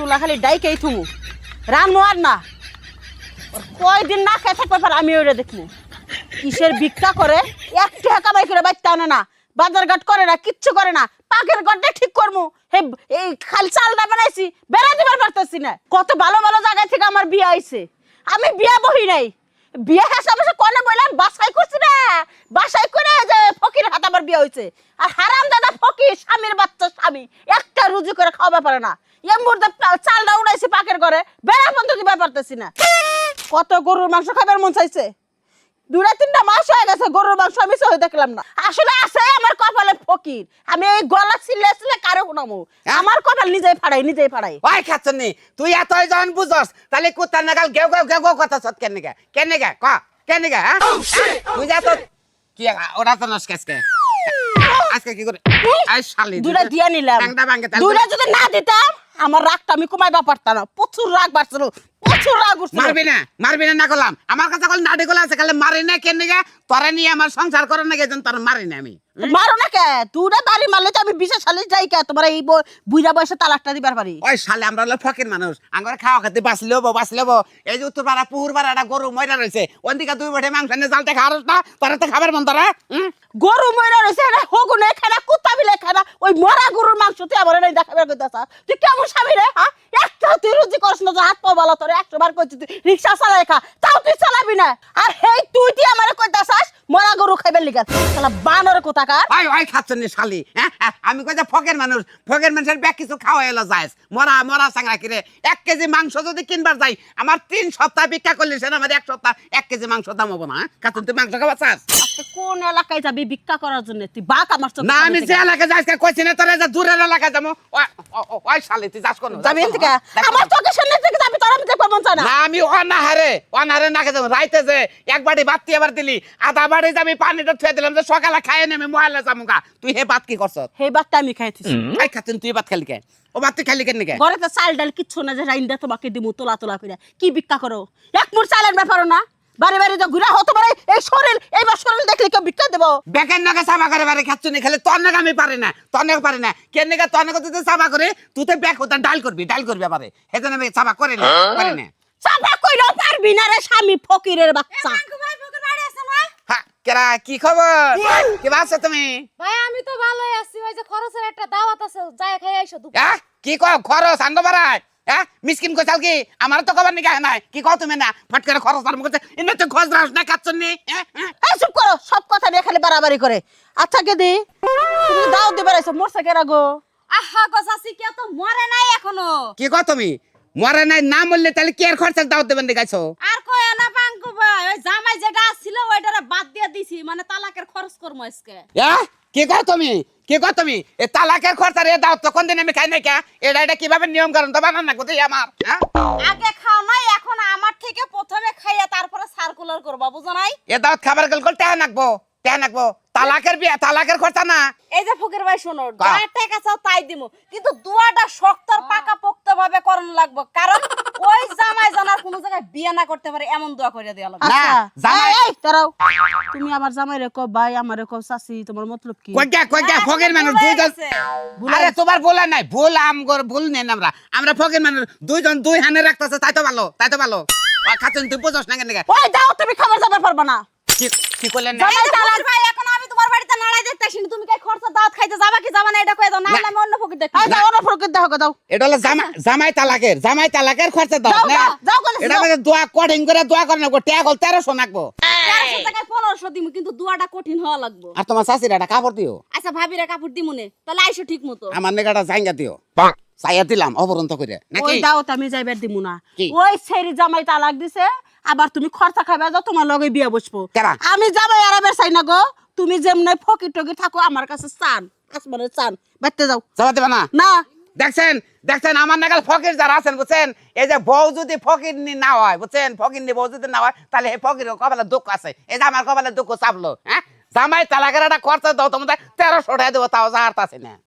চুলা খালি থুমু। না। কয়দিন না খেয়ে থাকবে আমি দেখব কিসের ভিক্ষা করে? করে বাচ্চা আনে না। বাজার ঘাট করে না, কিচ্ছু করে না। ঘরটা ঠিক করব হে, এই চালটা বানাইছি, বেড়া দিবার পারতেছি না। কত ভালো ভালো জায়গা থেকে আমার বিয়ে আইছে আমি বিয়া বহি নাই। বিয়ে হাসা বসে কনে বললাম বাসাই করছি না। বাসাই করে যে ফকির হাত আমার বিয়ে হয়েছে আর হারাম দাদা ফকির, স্বামীর বাচ্চা স্বামী। একটা রুজি করে খাওয়াবে পারে না। এর মধ্যে চালটা উড়াইছি পাকের ঘরে। বেড়া পর্যন্ত দিবার পারতেছি না? কত গরুর মাংস খাবার মন চাইছে? দুটা তিনটা মাস হয়ে গেছে গরুর মাংস আমি সহ দেখলাম না। আসলে আছে আমার কপালে ফকির। আমি এই গলা ছিলে ছিলে কারও শুনামু আমার কপাল নিজেই ফাড়াই নিজেই ফাড়াই। ওই খাচ্ছনি তুই এত যখন বুঝস তাহলে কুত্তার নাগাল গেউ গেউ গেউ গেউ কথা সত কেন গা? কেন গা? ক? কেন গা হ্যাঁ? তুই যা তো কি ওরা তো কাজকে আজকে কি করে? আই শালি দুটা দিয়া নিলাম। দুটা যদি না দিতাম আমার রাগটা আমি কমাইবা পারতাম না। প্রচুর রাগ বাড়ছিল, প্রচুর রাগ উঠছিল। মারবি না মারবি না না করলাম আমার কাছে কল নাডি কল আছে, খালি মারি না কেন তোরা নিয়ে আমার সংসার করে না গেছেন তোর মারি না আমি। মারো না কে? দুটা দাড়ি মারলে তো আমি বিশেষ সালে যাই কে? তোমার এই ব- বুইড়া বয়সে তালাকটা দিবার পারি। ওই শালে আমরা হলো ফকির মানুষ। আঙ্গরে খাওয়া খেতে বাঁচলে হব বাঁচলে হব এই যে উত্তর পাড়া পুহুর পাড়া একটা গরু ময়রা রয়েছে। ওদিকে দুই বটে মাংস নিয়ে জালতে খাওয়ার না তোরা তো খাবার মন তোরা? গরু ময়রা রয়েছে এটা হগুনে খানা কুত্তা বিলে খানা। ওই মরা গরুর মাংস তুই আমার নাই দেখাবার কইতাছ। তুই কেমন স্বামী রে হ্যাঁ? একটা তুই রুজি করছ না হাত পা ভালো তোর একশো বার তুই রিক্সা চালাই খা তাও তুই চালাবি না। আর হেই তুই তুই আমার কইতাছাস মরা গরু খাইবার লিগা। শালা বানর কোথাকার? ওই ওই খাচ্ছেন শালি হ্যাঁ? হ্যাঁ, আমি ফকের মানুষ ফকের মানুষের ব্যাগ কিছু খাওয়া এলো যায় মরা মরা চাংরা কিরে এক কেজি মাংস যদি কিনবার যাই আমার তিন সপ্তাহ ভিক্ষা করলি সেটা আমার এক সপ্তাহ এক কেজি মাংস দাম হব না খাচ্ছেন তুই মাংস খাওয়া চাস কোন এলাকায় যাবি ভিক্ষা করার জন্য? তুই বাক আমার না আমি যে এলাকায় যাই কইছি না তোরা যে দূরের এলাকায় যাব। ওই- শালি তুই যাস কোন? যাবি থেকে আমার চোখের সামনে থেকে যাবি তোর আমি মন না। না আমি অনাহারে অনাহারে যাব। রাইতে যে এক বাড়ি ভাত এবার দিলি আধা বাড়ি যাবি পানিটা থুয়ে দিলাম যে সকালে খাইয়ে নেমে মহালে যাব গা। তুই হে ভাত কি করছ? সেই বাতটা আমি খাইতেছি। খাই খাচ্ছেন তুই ভাত খালি কে? ও ভাত তুই খালি কেন কে? ঘরে তো চাল ডাল কিচ্ছু না যে রাইন্দা তোমাকে দিমু তোলা তোলা করে কি ভিক্ষা করো? এক মুঠ চালের ব্যাপারও না। বাড়ি বারে তো ঘুরা হতে পারে এই শরীর এইবার শরীর দেখলে কেউ বিক্রি দেবো। বেকের নাকে চাপা করে বারে খাচ্ছ নি খালি তোর নাকা আমি পারে না তোর নাকা পারে না। কেন নাকা তোর নাকা তুই চাপা করে তুই তো ব্যাগ হতে ডাল করবি ডাল করবি আবার। এখানে আমি চাপা করে না পারি না চাপা কইলেও পারবি না রে স্বামী ফকিরের বাচ্চা। কেরা কি খবর? কি আছো তুমি? ভাই আমি তো ভালোই আছি। ওই যে খরচের একটা দাওয়াত আছে যাই খাই আইসো দুপুর। হ্যাঁ কি কও খরচ আঙ্গ বাড়ায়? হ্যাঁ মিসকিন কইছাল কি আমার তো খবর নিকা নাই। কি কও তুমি না? ফট করে খরচ আরম্ভ করছে। ইনে তো খোঁজ রাস না নি? হ্যাঁ, হ্যাঁ। চুপ করো সব কথা নিয়ে খালি বাড়াবাড়ি করে। আচ্ছা কে দি তুমি দাও দিবার আইছো মোরসা কেরা গো? আহা গো চাচি কেউ তো মরে নাই এখনও। কি কও তুমি? মরে নাই না মরলে তাহলে কি খরচের দাও দেবেন দেখাইছো আর কয় না পাঙ্কু ভাই ওই জামাই যেটা ছিল ওইটারে বাদ দিয়ে দিছি মানে তালাকের খরচ করব আজকে। কি কর তুমি? কি কর তুমি? এ তালাকের খরচা রে দাও তখন দিন আমি খাই নাই কে? এটা এটা কীভাবে নিয়ম কারণ তো বানান না কোথায় আমার হ্যাঁ? আগে খাও নাই এখন আমার থেকে প্রথমে খাইয়া তারপরে সার্কুলার করবা বুঝো নাই? এ দাও খাবার গেল গেল টেহা নাকবো টেহা নাকবো। তালাকের বিয়া তালাকের খরচা না। এই যে ফকির ভাই শোনো? যা টাকা চাও তাই দিমু। কিন্তু দুয়াটা শক্ত আর পাকা পোক্ত ভাবে করন লাগবো। কারণ ওই জামাই জানার কোনো জায়গায় বিয়ে না করতে পারে এমন দোয়া করে দেওয়া লাগবে। না, আচ্ছা। জামাই- এই, এই তুমি আমার জামাই রে কো ভাই আমার কো চাচি তোমার মতলব কি? কই গা কই গা হ্যাঁ, মানুষ ভুলে দুইজন। আরে তোমার বলা নাই ভুল আমগর ভুল নেন আমরা। আমরা ফকের মানুষ দুইজন দুই হানে রাখতেছে তাই তো ভালো তাই তো ভালো। আর খাচ্ছেন তুই বুঝস না কেন ওই দাও তুমি খাবার যাবার পারবা না। কি কি করলেন না? জামাই তালাক ভাই বাড়িতে নাড়াই দেখতে আসিনি তুমি কি খরচা দাওয়াত খাইতে যাবা কি যাবা না এটা কয়ে দাও না হলে আমি অন্য ফকির দেখি অন্য দাও গো, দাও। এটা হলো জামাই জামাই তালাকের জামাই তালাকের খরচা দাও না? যাও, বলেছি, এটা মানে দোয়া কঠিন করে দোয়া করে ট্যাগ হল তেরোশো নাকবো। তেরোশো টাকায় পনেরোশো দিমু কিন্তু দুয়াটা কঠিন হওয়া লাগবো। আর তোমার একটা কাপড় দিও। আচ্ছা ভাবিরা কাপড় দিমুনে তাহলে আইসো ঠিক মতো। আমার নেগাটা জাইঙ্গা দিও। চাইয়া দিলাম অবরন্ত করে। নাকি? ওই দাও তো আমি যাইবার দিমু না। ওই ছেড়ি জামাই তালাক দিছে আবার তুমি খরচা খাইবা যাও তোমার লগে বিয়া বসবো? আমি জামাই আরামের চাই না গো তুমি যেমনে ফকি টকি থাকো আমার কাছে চান আসমানে চান। বাইতে যাও। চালাতে পারা না? না। দেখছেন? দেখছেন? আমার নাগাল ফকির যারা আছেন বুঝছেন? এই যে বউ যদি ফকির নি না হয় বুঝছেন? ফকির নি বউ যদি না হয় তাহলে এই ফকির কপালে দুঃখ আছে। এই যে আমার কপালে দুঃখ চাপলো হ্যাঁ? জামাই তালাকের একটা খরচা দাও তোমাদের তেরোশো টাকা দেবো তাও যা আছে না।